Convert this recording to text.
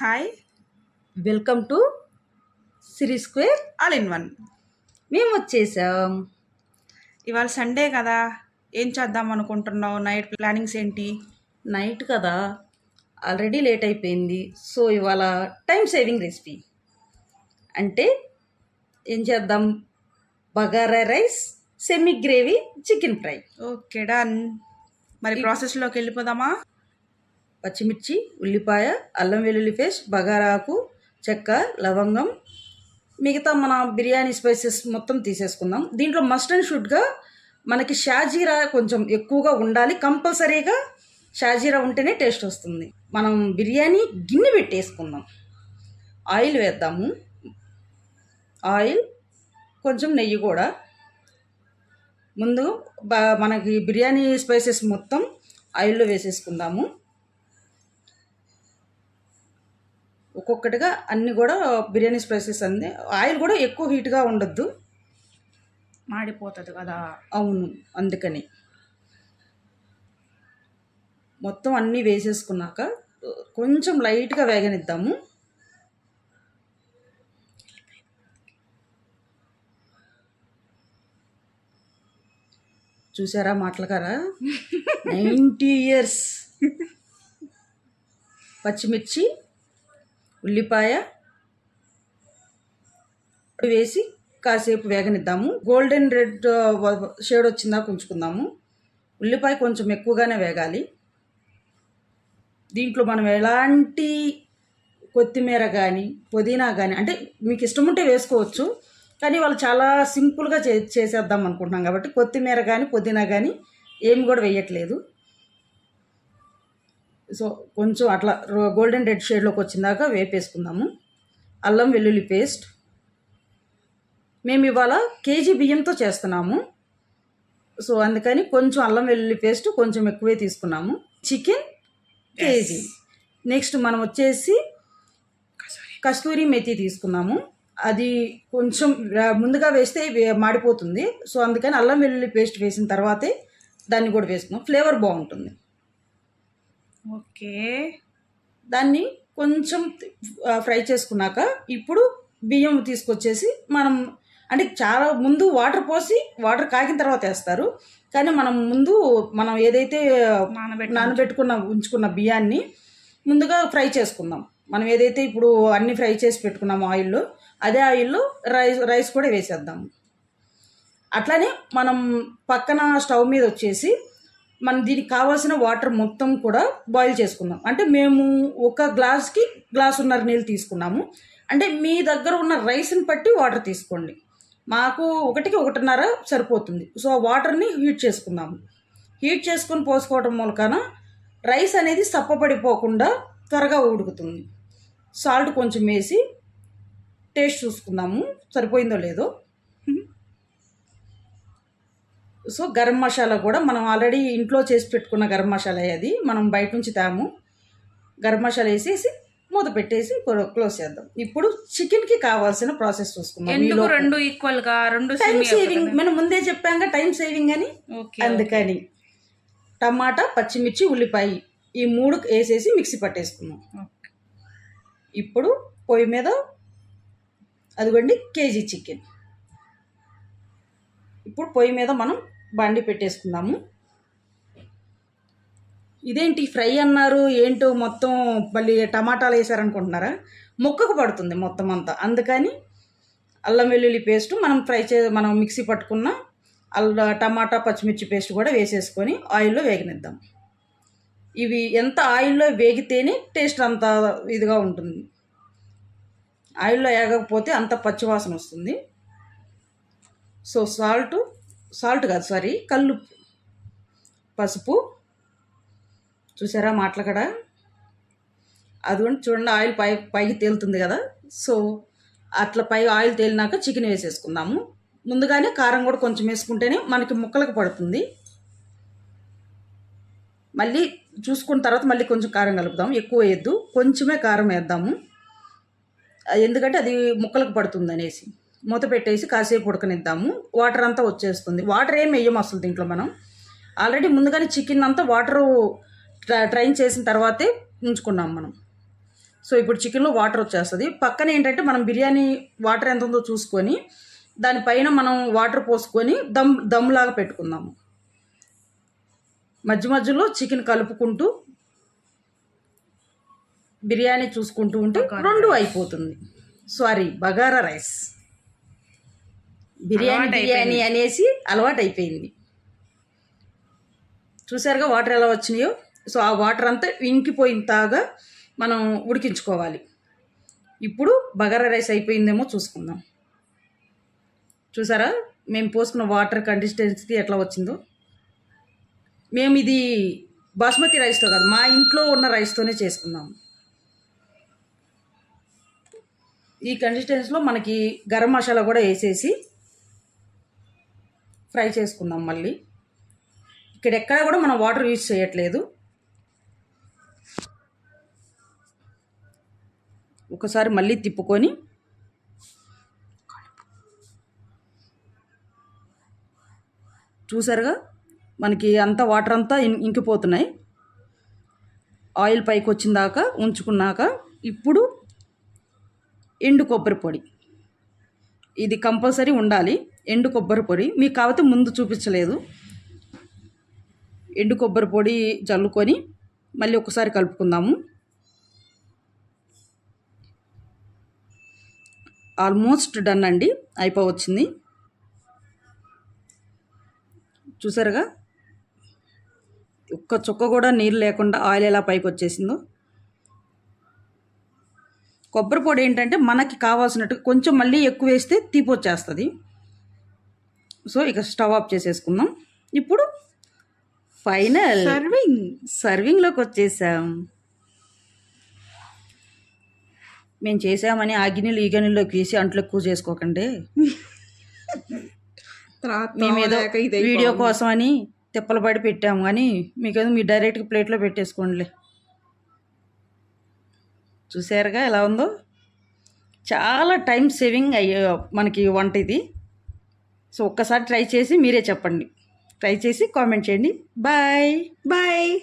Hi welcome to Siri square all in one మేము వచ్చేసాం. ఇవాళ సండే కదా. ఏం చేద్దాం అనుకుంటున్నావు? నైట్ ప్లానింగ్స్ ఏంటి? నైట్ కదా. ఆల్రెడీ లేట్ అయిపోయింది. సో ఇవాళ టైం సేవింగ్ రెసిపీ అంటే ఏం చేద్దాం? Bagara rice semi gravy chicken fry okay done మరి ప్రాసెస్లోకి వెళ్ళిపోదామా? పచ్చిమిర్చి ఉల్లిపాయ అల్లం వెల్లుల్లి పేస్ట్ బగారాకు చెక్క లవంగం. మిగతా మన బిర్యానీ స్పైసెస్ మొత్తం తీసేసుకుందాం. దీంట్లో మస్ట్ అండ్ షుడ్గా మనకి షాజీరా కొంచెం ఎక్కువగా ఉండాలి. కంపల్సరీగా షాజీరా ఉంటేనే టేస్ట్ వస్తుంది. మనం బిర్యానీ గిన్నె పెట్టేసుకుందాం. ఆయిల్ వేద్దాము. ఆయిల్ కొంచెం నెయ్యి కూడా. ముందు బా మనకి బిర్యానీ స్పైసెస్ మొత్తం ఆయిల్లో వేసేసుకుందాము. ఒక్కొక్కటిగా అన్ని కూడా బిర్యానీ స్పైసెస్ అన్ని ఆయిల్ కూడా ఎక్కువ హీట్గా ఉండొద్దు. మాడిపోతుంది కదా. అవును అందుకని. మొత్తం అన్నీ వేసేసుకున్నాక కొంచెం లైట్గా వేగనిద్దాము. చూసారా మాటలకారా నైంటీ ఇయర్స్. పచ్చిమిర్చి ఉల్లిపాయ వేసి కాసేపు వేగనిద్దాము. గోల్డెన్ రెడ్ షేడ్ వచ్చిందా ఉంచుకుందాము ఉల్లిపాయ కొంచెం ఎక్కువగానే వేగాలి. దీంట్లో మనం ఎలాంటి కొత్తిమీర కానీ పుదీనా కానీ అంటే మీకు ఇష్టం ఉంటే వేసుకోవచ్చు. కానీ వాళ్ళు చాలా సింపుల్గా చే చేసేద్దాం అనుకుంటున్నాం కాబట్టి కొత్తిమీర కానీ పుదీనా కానీ ఏమి కూడా వేయట్లేదు. సో కొంచెం అట్లా గోల్డెన్ రెడ్ షేడ్లోకి వచ్చిందాక వేపేసుకుందాము. అల్లం వెల్లుల్లి పేస్ట్ మేము ఇవాళ కేజీ బియ్యంతో చేస్తున్నాము. సో అందుకని కొంచెం అల్లం వెల్లుల్లి పేస్ట్ కొంచెం ఎక్కువే తీసుకున్నాము. Chicken KG. నెక్స్ట్ మనం వచ్చేసి కస్తూరి మెతి. తీసుకున్నాము. అది కొంచెం ముందుగా వేస్తే మాడిపోతుంది. సో అందుకని అల్లం వెల్లుల్లి పేస్ట్ వేసిన తర్వాతే దాన్ని కూడా వేసుకున్నాం. ఫ్లేవర్ బాగుంటుంది. ఓకే. దాన్ని కొంచెం ఫ్రై చేసుకున్నాక ఇప్పుడు బియ్యం తీసుకొచ్చేసి మనం అంటే చాలా ముందు వాటర్ పోసి వాటర్ కాగిన తర్వాత వేస్తారు. కానీ మనం ముందు మనం ఏదైతే నానబెట్టి నానబెట్టుకున్న ఉంచుకున్న బియ్యాన్ని ముందుగా ఫ్రై చేసుకుందాం. మనం ఏదైతే ఇప్పుడు అన్ని ఫ్రై చేసి పెట్టుకున్నాము ఆయిల్లో అదే ఆయిల్లో రైస్ రైస్ కూడా వేసేద్దాం. అట్లానే మనం పక్కన స్టవ్ మీద వచ్చేసి మనం దీనికి కావాల్సిన వాటర్ మొత్తం కూడా బాయిల్ చేసుకుందాం. అంటే మేము ఒక గ్లాస్కి గ్లాసున్నర నీళ్ళు తీసుకున్నాము. అంటే మీ దగ్గర ఉన్న రైస్ని బట్టి వాటర్ తీసుకోండి. మాకు ఒకటికి ఒకటిన్నర సరిపోతుంది. సో ఆ వాటర్ని హీట్ చేసుకుందాము. హీట్ చేసుకొని పోసుకోవడం మూలకన రైస్ అనేది సప్పపడిపోకుండా త్వరగా ఉడుకుతుంది. సాల్ట్ కొంచెం వేసి టేస్ట్ చూసుకుందాము. సరిపోయిందో లేదో. సో గరం మసాలా కూడా మనం ఆల్రెడీ ఇంట్లో చేసి పెట్టుకున్న గరం మసాలా అది మనం బయట నుంచి తాము. గరం మసాలా వేసేసి మూత పెట్టేసి క్లోజ్ చేద్దాం. ఇప్పుడు చికెన్కి కావాల్సిన ప్రాసెస్ చూసుకుందాం. రెండు ఈక్వల్గా? రెండు టైం సేవింగ్ మనం ముందే చెప్పాం టైం సేవింగ్ అని. ఓకే అందుకని టమాటా పచ్చిమిర్చి ఉల్లిపాయ ఈ మూడు వేసేసి మిక్సీ పట్టేసుకున్నాం ఓకే. ఇప్పుడు పొయ్యి మీద అదిగోండి కేజీ చికెన్. ఇప్పుడు పొయ్యి మీద మనం బండి పెట్టేసుకుందాము. ఇదేంటి ఫ్రై అన్నారు? ఏంటో మొత్తం మళ్ళీ టమాటాలు వేసారనుకుంటున్నారా? ముక్కకు పడుతుంది మొత్తం అంతా. అందుకని అల్లం వెల్లుల్లి పేస్ట్ మనం ఫ్రై చే మనం మిక్సీ పట్టుకున్న అల్ల టమాటా పచ్చిమిర్చి పేస్ట్ కూడా వేసేసుకొని ఆయిల్లో వేగనిద్దాం. ఇవి ఎంత ఆయిల్లో వేగితేనే టేస్ట్ అంత ఇదిగా ఉంటుంది. ఆయిల్లో వేగకపోతే అంత పచ్చివాసన వస్తుంది. సో సాల్ట్ సాల్ట్ కాదు సారీ కళ్ళు పసుపు. చూసారా మాటలు కూడా అది చూడండి ఆయిల్ పై పైకి తేలుతుంది కదా. సో అట్లా పై ఆయిల్ తేలినాక చికెన్ వేసేసుకుందాము. ముందుగానే కారం కూడా కొంచెం వేసుకుంటేనే మనకి ముక్కలకు పడుతుంది. మళ్ళీ చూసుకున్న తర్వాత మళ్ళీ కొంచెం కారం కలుపుదాం ఎక్కువ వేయద్దు కొంచెమే కారం వేద్దాము. అది ఎందుకంటే అది ముక్కలకు పడుతుంది అనేసి. మూత పెట్టేసి కాసేపు ఉడకనిద్దాము. వాటర్ అంతా వచ్చేస్తుంది. వాటర్ ఏం వేయం అసలు దీంట్లో మనం? ఆల్రెడీ ముందుగానే చికెన్ అంతా వాటరు ట్రైన్ చేసిన తర్వాతే ఉంచుకున్నాం మనం. సో ఇప్పుడు చికెన్లో వాటర్ వచ్చేస్తుంది. పక్కన ఏంటంటే మనం బిర్యానీ వాటర్ ఎంత ఉందో చూసుకొని దానిపైన మనం వాటర్ పోసుకొని దమ్ దమ్ లాగా పెట్టుకుందాము. మధ్య మధ్యలో చికెన్ కలుపుకుంటూ బిర్యానీ చూసుకుంటూ ఉంటే రెండు అయిపోతుంది. Sorry bagara rice. Biryani biryani అనేసి అలవాటు అయిపోయింది చూసారుగా వాటర్ ఎలా వచ్చినాయో? సో ఆ వాటర్ అంతా ఇంకిపోయిన తాగా మనం ఉడికించుకోవాలి. ఇప్పుడు బగారా రైస్ అయిపోయిందేమో చూసుకుందాం. చూసారా? మేము పోసుకున్న వాటర్ కన్సిస్టెన్సీ ఎట్లా వచ్చిందో? మేము ఇది బాస్మతి రైస్తో కాదు మా ఇంట్లో ఉన్న రైస్తోనే చేసుకున్నాం. ఈ కన్సిస్టెన్సీలో మనకి గరం మసాలా కూడా వేసేసి ఫ్రై చేసుకుందాం మళ్ళీ. ఇక్కడ ఎక్కడా కూడా మనం వాటర్ యూజ్ చేయట్లేదు. ఒకసారి మళ్ళీ తిప్పుకొని చూసారుగా మనకి అంతా వాటర్ అంతా ఇంకిపోతున్నాయి. ఆయిల్ పైకి వచ్చిందాక ఉంచుకున్నాక ఇప్పుడు ఎండు కొబ్బరి పొడి. ఇది కంపల్సరీ ఉండాలి. ఎండు కొబ్బరి పొడి. మీకు కాకపోతే ముందు చూపించలేదు. ఎండు కొబ్బరి పొడి చల్లుకొని మళ్ళీ ఒకసారి కలుపుకుందాము. ఆల్మోస్ట్ డన్ అండి. అయిపోవచ్చింది. చూసారుగా? ఒక్క చుక్క కూడా నీరు లేకుండా ఆయిల్ ఎలా పైకి వచ్చేసిందో కొబ్బరి పొడి ఏంటంటే మనకి కావాల్సినట్టు కొంచెం మళ్ళీ ఎక్కువ వేస్తే తీపి వచ్చేస్తుంది. సో ఇక స్టవ్ ఆఫ్ చేసేసుకుందాం. ఇప్పుడు ఫైనల్. సర్వింగ్. సర్వింగ్లోకి వచ్చేసాం. మేము చేసామని ఆ గిన్నెలు ఈ గిన్నెలోకి వేసి అంట్లు ఎక్కువ చేసుకోకండి. మేమేదో వీడియో కోసం అని తిప్పలు పడి పెట్టాము కానీ మీకేదో మీ డైరెక్ట్గా ప్లేట్లో పెట్టేసుకోండిలే. చూసారుగా ఎలా ఉందో? చాలా టైం సేవింగ్ అయ్యే మనకి వంట ఇది సో ఒక్కసారి ట్రై చేసి మీరే చెప్పండి. ట్రై చేసి కామెంట్ చేయండి. బాయ్. బాయ్.